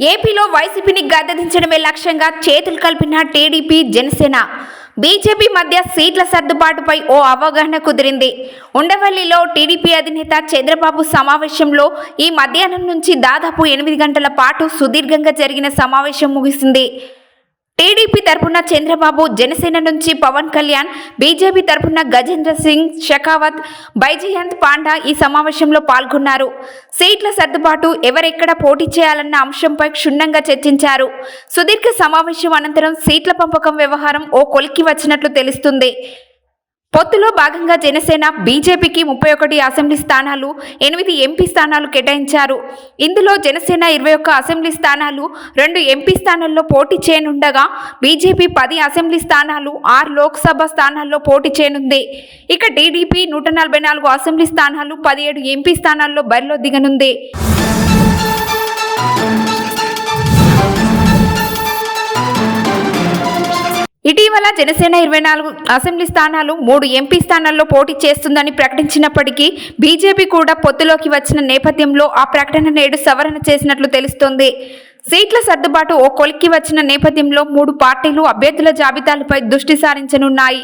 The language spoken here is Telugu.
ఏపీలో వైసీపీని గద్దెదించడమే లక్ష్యంగా చేతులు కలిపిన టీడీపీ జనసేన. బీజేపీ మధ్య సీట్ల సర్దుబాటుపై ఓ అవగాహన కుదిరింది. ఉండవల్లిలో టీడీపీ అధినేత చంద్రబాబు సమావేశంలో ఈ మధ్యాహ్నం నుంచి దాదాపు ఎనిమిది గంటల పాటు సుదీర్ఘంగా జరిగిన సమావేశం ముగిసింది. టీడీపీ తరపున చంద్రబాబు జనసేన నుంచి పవన్ కళ్యాణ్ బీజేపీ తరపున గజేంద్ర సింగ్ షెకావత్ బైజయంత్ పాండా ఈ సమావేశంలో పాల్గొన్నారు. సీట్ల సర్దుబాటు ఎవరెక్కడ పోటీ చేయాలన్న అంశంపై క్షుణ్ణంగా చర్చించారు. సుదీర్ఘ సమావేశం అనంతరం సీట్ల పంపకం వ్యవహారం ఓ కొలిక్కి వచ్చినట్లు తెలుస్తుంది. పొత్తులో భాగంగా జనసేన బీజేపీకి ముప్పై ఒకటి అసెంబ్లీ స్థానాలు ఎనిమిది ఎంపీ స్థానాలు కేటాయించారు. ఇందులో జనసేన ఇరవై ఒక్క అసెంబ్లీ స్థానాలు రెండు ఎంపీ స్థానాల్లో పోటీ చేయనుండగా బీజేపీ పది అసెంబ్లీ స్థానాలు ఆరు లోక్సభ స్థానాల్లో పోటీ చేయనుంది. ఇక టీడీపీ నూట నలభై నాలుగు అసెంబ్లీ స్థానాలు పదిహేడు ఎంపీ స్థానాల్లో బరిలో దిగనుంది. ఇటీవల జనసేన ఇరవై నాలుగు అసెంబ్లీ స్థానాలు మూడు ఎంపీ స్థానాల్లో పోటీ చేస్తుందని ప్రకటించినప్పటికీ బీజేపీ కూడా పొత్తులోకి వచ్చిన నేపథ్యంలో ఆ ప్రకటన నేడు సవరణ చేసినట్లు తెలుస్తోంది. సీట్ల సర్దుబాటు ఓ కొలిక్కి వచ్చిన నేపథ్యంలో మూడు పార్టీలు అభ్యర్థుల జాబితాలపై దృష్టి సారించనున్నాయి.